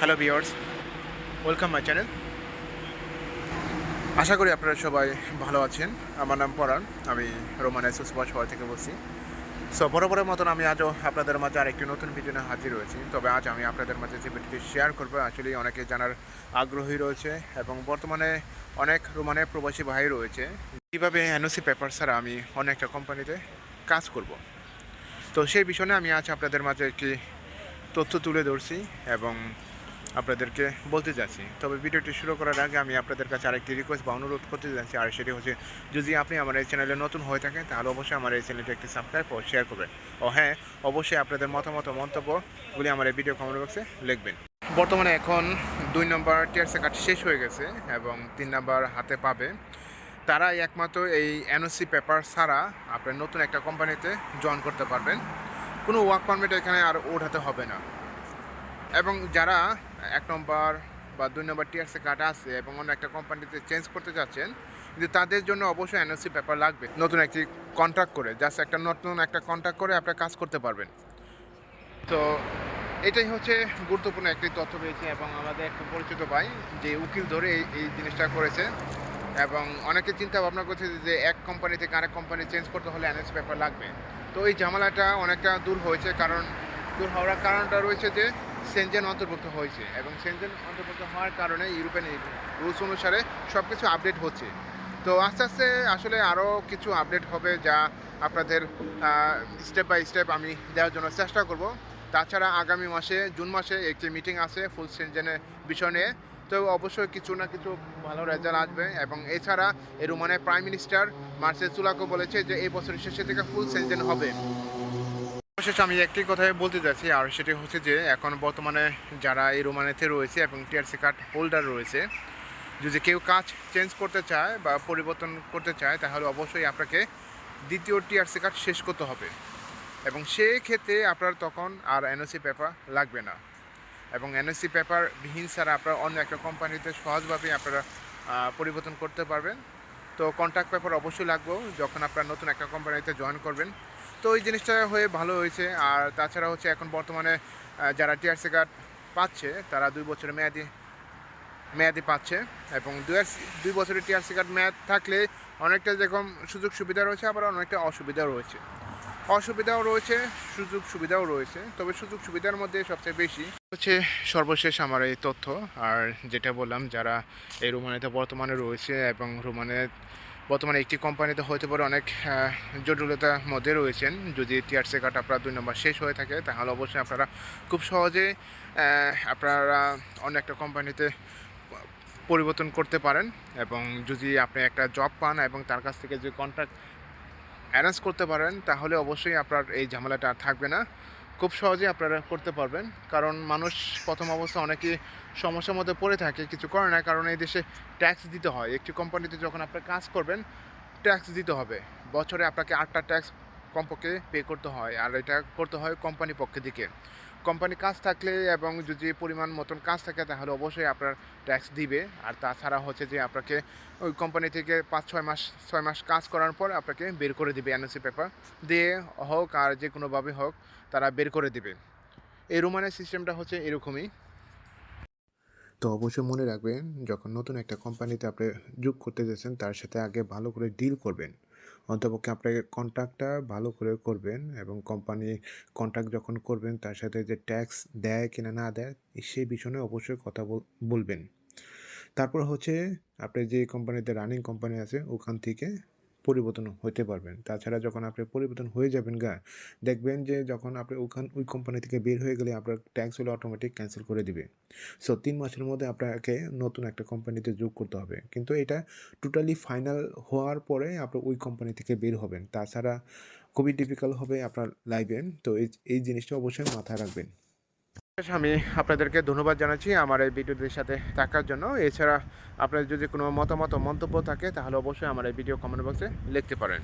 Hello viewers welcome my channel আশা করি আপনারা সবাই ভালো আছেন। আমার নাম পরাণ। আমি রোমান এসোস শহর থেকে বলছি। সো বরাবরের মতন আমি আজও আপনাদের মাঝে আরেকটি নতুন ভিডিও নিয়ে হাজির রয়েছি তবে আজ আমি আপনাদের মাঝে যে ভিডিওটি শেয়ার করব আসলে অনেকে জানার আগ্রহী রয়েছে এবং বর্তমানে অনেক রোমানে প্রবাসী ভাই রয়েছে। কীভাবে এনওসি পেপার ছাড়া আমি অনেকটা কোম্পানিতে কাজ করব। তো সেই বিষয়ে আমি আজ আপনাদের মাঝে একটি তথ্য তুলে ধরছি এবং আপনাদেরকে বলতে যাচ্ছি। তবে ভিডিওটি শুরু করার আগে আমি আপনাদের কাছে আরেকটি রিকোয়েস্ট বা অনুরোধ করতে যাচ্ছি। আর সেটি হচ্ছে, যদি আপনি আমার এই চ্যানেলে নতুন হয়ে থাকেন, তাহলে অবশ্যই আমার এই চ্যানেলটি একটি সাবস্ক্রাইব ও শেয়ার করবেন। ও হ্যাঁ অবশ্যই আপনাদের মতামত মন্তব্যগুলি আমার এই ভিডিও কমেন্ট বক্সে লিখবেন। বর্তমানে এখন দুই নম্বর টিয়ারসে কার্ড শেষ হয়ে গেছে এবং তিন নম্বর হাতে পাবে। তারাই একমাত্র এই এনওসি পেপার ছাড়া আপনার নতুন একটা কোম্পানিতে জয়েন করতে পারবেন। কোনো ওয়ার্ক পারমিট এখানে আর ওঠাতে হবে না। এবং যারা নম্বর বা দুই নম্বর টিয়ারসে কার্ড আছে এবং অন্য একটা কোম্পানিতে চেঞ্জ করতে চাচ্ছেন কিন্তু তাদের জন্য অবশ্যই এনওসি পেপার লাগবে। নতুন একটি কন্ট্রাক্ট করে জাস্ট একটা নতুন একটা কন্ট্রাক্ট করে আপনার কাজ করতে পারবেন। তো এটাই হচ্ছে গুরুত্বপূর্ণ একটি তথ্য পেয়েছি এবং আমাদের একটা পরিচিত ভাই, যে উকিল ধরে এই এই জিনিসটা করেছে। এবং অনেকে চিন্তা ভাবনা করছে যে এক কোম্পানি থেকে আরেক কোম্পানি চেঞ্জ করতে হলে এনএস পেপার লাগবে। তো এই ঝামেলাটা অনেকটা দূর হয়েছে, কারণ দূর হওয়ার কারণটা রয়েছে যে সেনজেন অন্তর্ভুক্ত হয়েছে এবং সেনজেন অন্তর্ভুক্ত হওয়ার কারণে ইউরোপিয়ান রুলস অনুসারে সব কিছু আপডেট হচ্ছে। তো আস্তে আস্তে আসলে আরও কিছু আপডেট হবে যা আপনাদের স্টেপ বাই স্টেপ আমি দেওয়ার জন্য চেষ্টা করব। তাছাড়া আগামী মাসে, জুন মাসে একটি মিটিং আছে ফুল সেনজেনের বিষয় নিয়ে। তো অবশ্যই কিছু না কিছু ভালো রেজাল্ট আসবে এবং এছাড়া রোমানের প্রাইম মিনিস্টার মার্সেল চুলাকো বলেছে যে এই বছরের শেষের দিকে ফুল সেনজেন হবে। অবশেষে আমি একটি কথাই বলতে যাচ্ছি আর সেটি হচ্ছে যে এখন বর্তমানে যারা এই রোমানেতে রয়েছে এবং টিআরসি কার্ড হোল্ডার রয়েছে, যদি কেউ কাজ চেঞ্জ করতে চায় বা পরিবর্তন করতে চায়, তাহলে অবশ্যই আপনাকে দ্বিতীয় টিআরসি কার্ড শেষ করতে হবে। এবং সেই ক্ষেত্রে আপনার তখন আর এনওসি পেপার লাগবে না। এবং এনওসি পেপার বিহীন ছাড়া আপনারা অন্য একটা কোম্পানিতে সহজভাবে আপনারা পরিবর্তন করতে পারবেন। তো কন্ট্যাক্ট পেপার অবশ্যই লাগবে। যখন আপনারা নতুন একটা কোম্পানিতে জয়েন করবেন তো এই জিনিসটা হয়ে ভালো হয়েছে। আর তাছাড়া হচ্ছে এখন বর্তমানে যারা টিআরসি কার্ড পাচ্ছে, তারা দুই বছরের মেয়াদি মেয়াদি পাচ্ছে। এবং দুই বছরের টিআরসি কার্ড মেয়াদ থাকলে অনেকটা যেরকম সুযোগ সুবিধা রয়েছে, আবার অনেকটা অসুবিধাও রয়েছে। অসুবিধাও রয়েছে, সুযোগ সুবিধাও রয়েছে, তবে সুযোগ সুবিধার মধ্যে সবচেয়ে বেশি হচ্ছে সর্বশেষ আমার এই তথ্য। আর যেটা বললাম, যারা এই রোমানেতে বর্তমানে রয়েছে এবং রোমানে বর্তমানে একটি কোম্পানিতে হতে পারে অনেক জটিলতার মধ্যে রয়েছেন। যদি টিআরসি কার্ড আপনার দুই নম্বর শেষ হয়ে থাকে, তাহলে অবশ্যই আপনারা খুব সহজে আপনারা অন্য একটা কোম্পানিতে পরিবর্তন করতে পারেন। এবং যদি আপনি একটা জব পান এবং তার কাছ থেকে যে কন্ট্রাক্ট অ্যারেঞ্জ করতে পারেন, তাহলে অবশ্যই আপনার এই ঝামেলাটা আর থাকবে না। খুব সহজে আপনারা করতে পারবেন। কারণ মানুষ প্রথম অবস্থা অনেকে সমস্যার মধ্যে পড়ে থাকে, কিছু করে না। কারণ এই দেশে ট্যাক্স দিতে হয়। একটি কোম্পানিতে যখন আপনি কাজ করবেন ট্যাক্স দিতে হবে। বছরে আপনাকে আটটা ট্যাক্স কমপক্ষে পে করতে হয়, আর এটা করতে হয় কোম্পানি পক্ষ থেকে কোম্পানি কাজ থাকলে এবং যদি পরিমাণ মতন কাজ থাকে, তাহলে অবশ্যই আপনার ট্যাক্স দিবে। আর তাছাড়া হচ্ছে যে আপনাকে ওই কোম্পানি থেকে পাঁচ, ছয় মাস ছয় মাস কাজ করার পর আপনাকে বের করে দিবে এনওসি পেপার দিয়ে হোক আর যে কোনোভাবে হোক, তারা বের করে দিবে। এই রোমানের সিস্টেমটা হচ্ছে এরকমই। তো অবশ্যই মনে রাখবেন, যখন নতুন একটা কোম্পানিতে আপনি যোগ করতে যাচ্ছেন, তার সাথে আগে ভালো করে ডিল করবেন। অন্তপক্ষে আপনাকে কন্ট্রাক্টটা ভালো করে করবেন এবং কোম্পানি কন্ট্রাক্ট যখন করবেন তার সাথে যে ট্যাক্স দেয় কিনা না দেয় সেই বিষয়ে অবশ্যই কথা বল- বলবেন। তারপর হচ্ছে আপনি যে কোম্পানিতে রানিং কোম্পানি আছে, ওখান থেকে পরিবর্তন হতে পারবেন। তাছাড়া যখন আপনি পরিবর্তন হয়ে যাবেন গা, দেখবেন যে যখন আপনি ওখান, ওই কোম্পানি থেকে বের হয়ে গেলে আপনার ট্যাক্সগুলো অটোমেটিক ক্যান্সেল করে দিবে। সো তিন মাসের মধ্যে আপনাকে নতুন একটা কোম্পানিতে যোগ করতে হবে। কিন্তু এটা টোটালি ফাইনাল হওয়ার পরে আপনি ওই কোম্পানি থেকে বের হবেন। তাছাড়া খুবই ডিফিকাল্ট হবে আপনার লাইফে তো এই এই জিনিসটা অবশ্যই মাথায় রাখবেন। আমি আপনাদেরকে ধন্যবাদ জানাচ্ছি আমার এই ভিডিওটির সাথে থাকার জন্য। এছাড়া আপনাদের যদি কোনো মতামত মন্তব্য থাকে, তাহলে অবশ্যই আমার এই ভিডিও কমেন্ট বক্সে লিখতে পারেন।